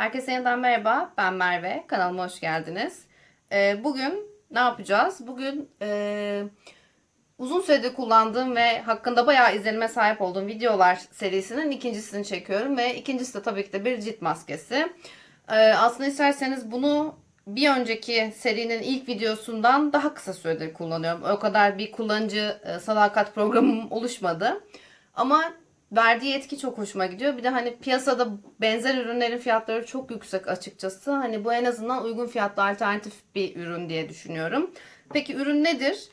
Herkese yeniden merhaba. Ben Merve. Kanalıma hoş geldiniz. Ee, bugün ne yapacağız? Bugün e, uzun süredir kullandığım ve hakkında bayağı izlenime sahip olduğum videolar serisinin ikincisini çekiyorum. Ve ikincisi de tabii ki de bir cilt maskesi. Ee, aslında isterseniz bunu bir önceki serinin ilk videosundan daha kısa süredir kullanıyorum. O kadar bir kullanıcı e, sadakat programım oluşmadı. Ama verdiği etki çok hoşuma gidiyor. Bir de hani piyasada benzer ürünlerin fiyatları çok yüksek açıkçası. Hani bu en azından uygun fiyatlı alternatif bir ürün diye düşünüyorum. Peki ürün nedir?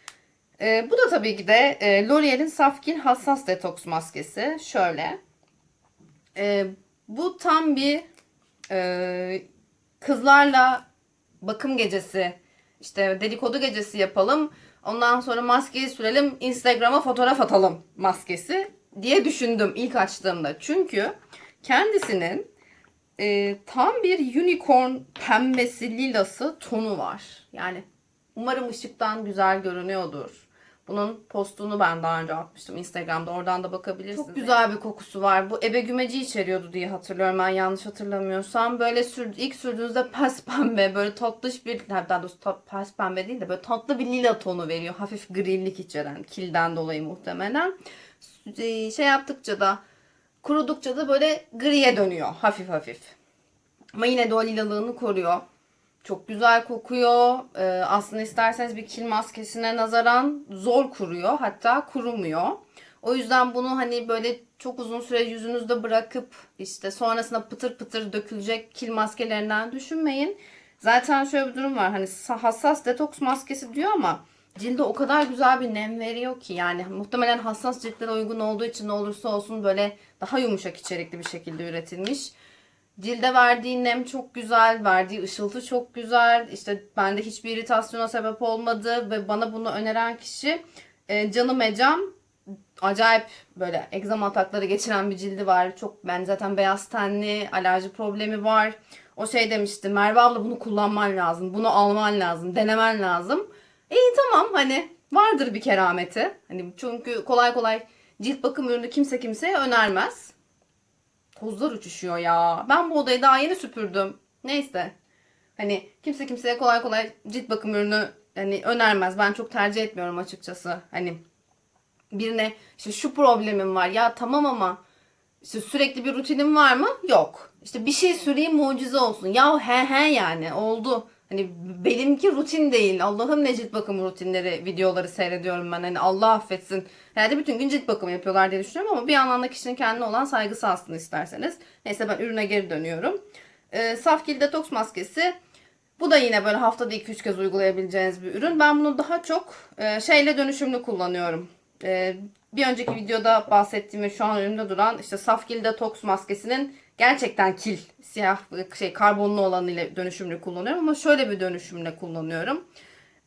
Ee, bu da tabii ki de e, L'Oreal'in Safkin Hassas Detoks Maskesi. Şöyle. Ee, bu tam bir e, kızlarla bakım gecesi işte dedikodu gecesi yapalım. Ondan sonra maskeyi sürelim. Instagram'a fotoğraf atalım maskesi diye düşündüm ilk açtığımda. Çünkü kendisinin e, tam bir unicorn pembesi lilası tonu var. Yani umarım ışıktan güzel görünüyordur. Bunun postunu ben daha önce atmıştım Instagram'da. Oradan da bakabilirsiniz. Çok güzel bir kokusu var. Bu ebe gümeci içeriyordu diye hatırlıyorum ben yanlış hatırlamıyorsam. Böyle sür, ilk sürdüğünüzde pes pembe böyle tatlış bir daha doğrusu tat, pes pembe değil de böyle tatlı bir lila tonu veriyor. Hafif grilik içeren kilden dolayı muhtemelen. Ee, Şey yaptıkça da kurudukça da böyle griye dönüyor hafif hafif. Ama yine de o lilalığını koruyor. Çok güzel kokuyor. Ee, aslında isterseniz bir kil maskesine nazaran zor kuruyor. Hatta kurumuyor. O yüzden bunu hani böyle çok uzun süre yüzünüzde bırakıp işte sonrasında pıtır pıtır dökülecek kil maskelerinden düşünmeyin. Zaten şöyle bir durum var. Hani sa- hassas detoks maskesi diyor ama cilde o kadar güzel bir nem veriyor ki yani muhtemelen hassas ciltlere uygun olduğu için ne olursa olsun böyle daha yumuşak içerikli bir şekilde üretilmiş. Cilde verdiği nem çok güzel, verdiği ışıltı çok güzel. İşte bende hiçbir iritasyona sebep olmadı ve bana bunu öneren kişi e, canım Ecem acayip böyle egzama atakları geçiren bir cildi var. Çok ben zaten beyaz tenli, alerji problemi var. O şey demişti Merve abla bunu kullanman lazım, bunu alman lazım, denemen lazım. İyi tamam hani vardır bir kerameti. Hani çünkü kolay kolay cilt bakım ürünü kimse kimseye önermez. Tozlar uçuşuyor ya. Ben bu odayı daha yeni süpürdüm. Neyse. Hani kimse kimseye kolay kolay cilt bakım ürünü hani önermez. Ben çok tercih etmiyorum açıkçası. Hani birine işte şu problemim var. Ya tamam ama işte sürekli bir rutinim var mı? Yok. İşte bir şey süreyim mucize olsun. Ya he he yani oldu. Hani benimki rutin değil. Allah'ım ne cilt bakım rutinleri, videoları seyrediyorum ben. Hani Allah affetsin. Herhalde bütün gün cilt bakımı yapıyorlar diye düşünüyorum ama bir yandan da kişinin kendine olan saygısı aslında isterseniz. Neyse ben ürüne geri dönüyorum. Ee, Safkil detoks maskesi. Bu da yine böyle haftada 2-3 kez uygulayabileceğiniz bir ürün. Ben bunu daha çok e, şeyle dönüşümlü kullanıyorum. E, bir önceki videoda bahsettiğim ve şu an önümde duran işte Safkil detoks maskesinin gerçekten kil, siyah şey karbonlu olanıyla dönüşümlü kullanıyorum ama şöyle bir dönüşümle kullanıyorum.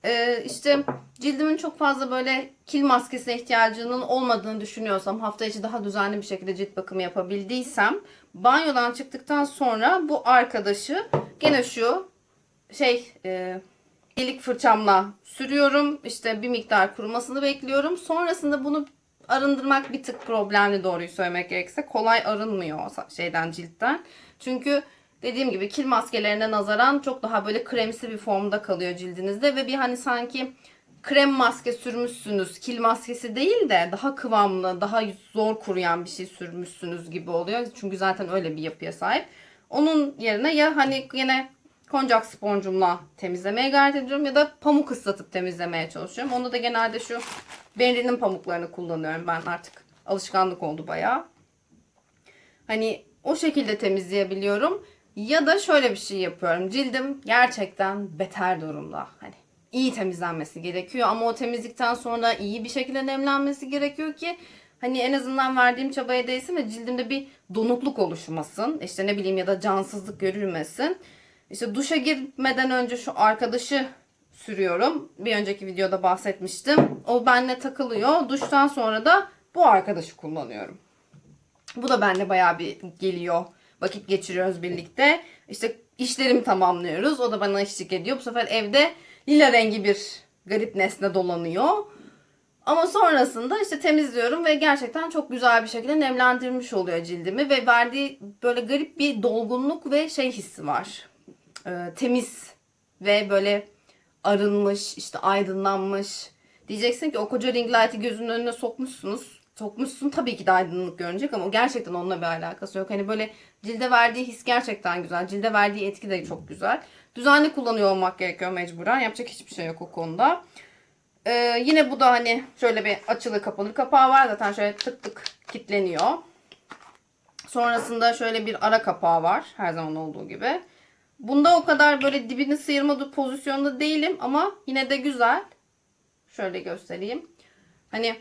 Ee, işte cildimin çok fazla böyle kil maskesine ihtiyacının olmadığını düşünüyorsam hafta içi daha düzenli bir şekilde cilt bakımı yapabildiysem banyodan çıktıktan sonra bu arkadaşı gene şu şey e, delik fırçamla sürüyorum. İşte bir miktar kurumasını bekliyorum. Sonrasında bunu arındırmak bir tık problemli doğruyu söylemek gerekirse. Kolay arınmıyor şeyden ciltten. Çünkü dediğim gibi kil maskelerine nazaran çok daha böyle kremsi bir formda kalıyor cildinizde ve bir hani sanki krem maske sürmüşsünüz. Kil maskesi değil de daha kıvamlı, daha zor kuruyan bir şey sürmüşsünüz gibi oluyor. Çünkü zaten öyle bir yapıya sahip. Onun yerine ya hani yine koncak sponcumla temizlemeye gayret ediyorum ya da pamuk ıslatıp temizlemeye çalışıyorum. Onda da genelde şu Benri'nin pamuklarını kullanıyorum ben artık. Alışkanlık oldu bayağı. Hani o şekilde temizleyebiliyorum. Ya da şöyle bir şey yapıyorum. Cildim gerçekten beter durumda. Hani iyi temizlenmesi gerekiyor ama o temizlikten sonra iyi bir şekilde nemlenmesi gerekiyor ki hani en azından verdiğim çabaya değsin ve cildimde bir donukluk oluşmasın. İşte ne bileyim ya da cansızlık görülmesin. İşte duşa girmeden önce şu arkadaşı sürüyorum. Bir önceki videoda bahsetmiştim. O benimle takılıyor. Duştan sonra da bu arkadaşı kullanıyorum. Bu da benimle bayağı bir geliyor. Vakit geçiriyoruz birlikte. İşte işlerimi tamamlıyoruz. O da bana eşlik ediyor. Bu sefer evde lila rengi bir garip nesne dolanıyor. Ama sonrasında işte temizliyorum ve gerçekten çok güzel bir şekilde nemlendirmiş oluyor cildimi ve verdiği böyle garip bir dolgunluk ve şey hissi var. Ee, temiz ve böyle arınmış, işte aydınlanmış. Diyeceksin ki o koca ring light'i gözünün önüne sokmuşsunuz. Sokmuşsun tabii ki de aydınlık görünecek ama gerçekten onunla bir alakası yok. Hani böyle cilde verdiği his gerçekten güzel. Cilde verdiği etki de çok güzel. Düzenli kullanıyor olmak gerekiyor mecburen. Yapacak hiçbir şey yok o konuda. Ee, yine bu da hani şöyle bir açılı kapalı kapağı var. Zaten şöyle tık tık kilitleniyor. Sonrasında şöyle bir ara kapağı var. Her zaman olduğu gibi. Bunda o kadar böyle dibini sıyırma pozisyonda değilim ama yine de güzel. Şöyle göstereyim. Hani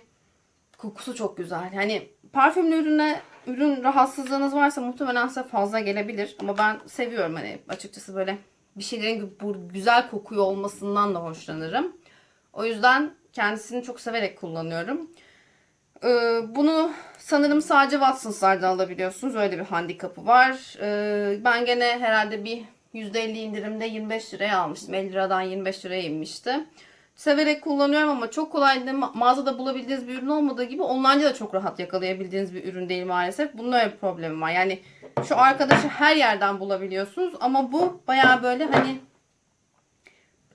kokusu çok güzel. Hani parfümlü ürüne ürün rahatsızlığınız varsa muhtemelen size fazla gelebilir. Ama ben seviyorum hani açıkçası böyle bir şeylerin bu güzel kokuyor olmasından da hoşlanırım. O yüzden kendisini çok severek kullanıyorum. Ee, bunu sanırım sadece Watsons'lardan alabiliyorsunuz. Öyle bir handikapı var. Ee, ben gene herhalde bir %50 indirimde 25 liraya almıştım. 50 liradan 25 liraya inmişti. Severek kullanıyorum ama çok kolay da ma- mağazada bulabildiğiniz bir ürün olmadığı gibi online'da da çok rahat yakalayabildiğiniz bir ürün değil maalesef. Bunun öyle bir problemi var. Yani şu arkadaşı her yerden bulabiliyorsunuz ama bu bayağı böyle hani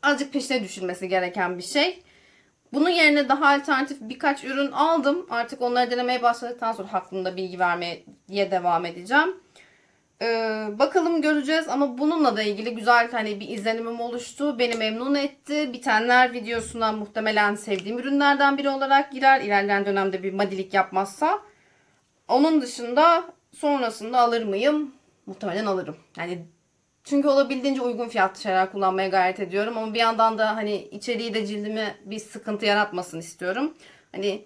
azıcık peşine düşülmesi gereken bir şey. Bunun yerine daha alternatif birkaç ürün aldım. Artık onları denemeye başladıktan sonra hakkında bilgi vermeye devam edeceğim. Ee, bakalım göreceğiz ama bununla da ilgili güzel hani bir izlenimim oluştu. Beni memnun etti. Bitenler videosuna muhtemelen sevdiğim ürünlerden biri olarak girer. İlerleyen dönemde bir madilik yapmazsa. Onun dışında sonrasında alır mıyım? Muhtemelen alırım. Yani çünkü olabildiğince uygun fiyatlı şeyler kullanmaya gayret ediyorum. Ama bir yandan da hani içeriği de cildime bir sıkıntı yaratmasın istiyorum. Hani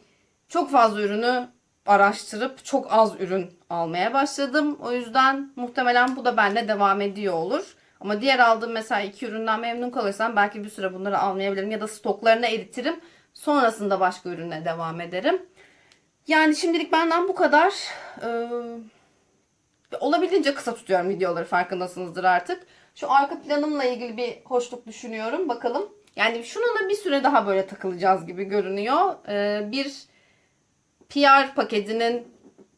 çok fazla ürünü araştırıp çok az ürün almaya başladım. O yüzden muhtemelen bu da benimle devam ediyor olur. Ama diğer aldığım mesela iki üründen memnun kalırsam belki bir süre bunları almayabilirim ya da stoklarını eritirim. Sonrasında başka ürüne devam ederim. Yani şimdilik benden bu kadar. Ee, olabildiğince kısa tutuyorum videoları farkındasınızdır artık. Şu arka planımla ilgili bir hoşluk düşünüyorum. Bakalım. Yani şununla bir süre daha böyle takılacağız gibi görünüyor. Ee, bir PR paketinin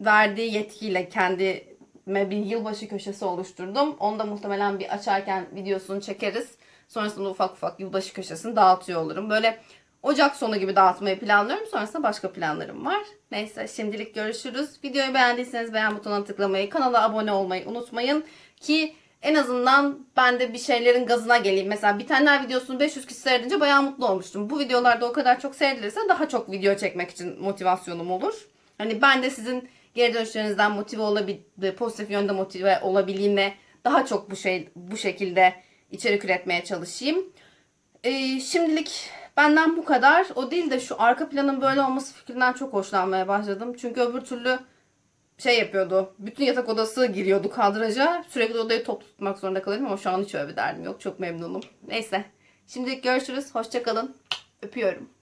verdiği yetkiyle kendime bir yılbaşı köşesi oluşturdum. Onu da muhtemelen bir açarken videosunu çekeriz. Sonrasında ufak ufak yılbaşı köşesini dağıtıyor olurum. Böyle Ocak sonu gibi dağıtmayı planlıyorum. Sonrasında başka planlarım var. Neyse şimdilik görüşürüz. Videoyu beğendiyseniz beğen butonuna tıklamayı, kanala abone olmayı unutmayın. Ki en azından ben de bir şeylerin gazına geleyim. Mesela bitenler videosunu 500 kişi seyredince bayağı mutlu olmuştum. Bu videolarda o kadar çok seyredilirse daha çok video çekmek için motivasyonum olur. Hani ben de sizin geri dönüşlerinizden motive olabil pozitif yönde motive olabileyim ve daha çok bu şey bu şekilde içerik üretmeye çalışayım. Ee, şimdilik benden bu kadar. O değil de şu arka planın böyle olması fikrinden çok hoşlanmaya başladım. Çünkü öbür türlü şey yapıyordu. Bütün yatak odası giriyordu kadraja. Sürekli odayı top tutmak zorunda kalıyorum ama şu an hiç öyle bir derdim yok. Çok memnunum. Neyse. Şimdilik görüşürüz. Hoşçakalın. Öpüyorum.